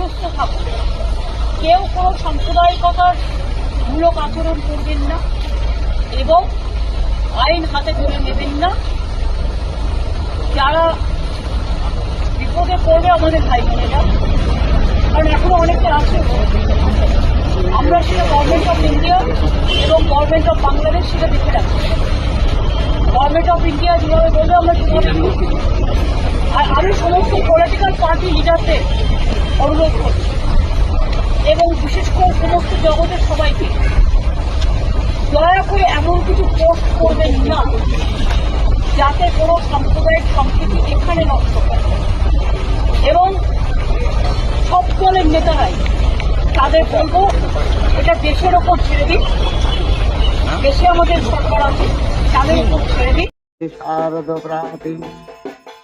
আশ্বস্ত থাকুন কেউ কোনো সাম্প্রদায়িকতার মূলক আচরণ করবেন না এবং আইন হাতে তুলে নেবেন না। যারা বিপদে পড়বে আমাদের ভাই বোনেরা, কারণ এখনও অনেকে আছে। আমরা সেটা গভর্নমেন্ট অফ ইন্ডিয়া এবং গভর্নমেন্ট অফ বাংলাদেশ সেটা দেখে রাখছি। গভর্নমেন্ট অফ ইন্ডিয়া যেভাবে বলবে, আমরা সেভাবে আর আমি সমস্ত পলিটিক্যাল পার্টি লিডারদের অনুরোধ করছি। এবং বিশেষ করে সমস্ত জগতের সবাইকে। দয়া করে এমন কিছু পোস্ট করবেন না, যাতে কোনো সাম্প্রদায়িক সম্প্রীতি এখানে নষ্ট হয়। এবং সব দলের নেতারাই তাদের বলব, এটা দেশের ওপর ছেড়ে দিন। দেশে আমাদের সরকার আছে, তাদের উপর ছেড়ে দিন।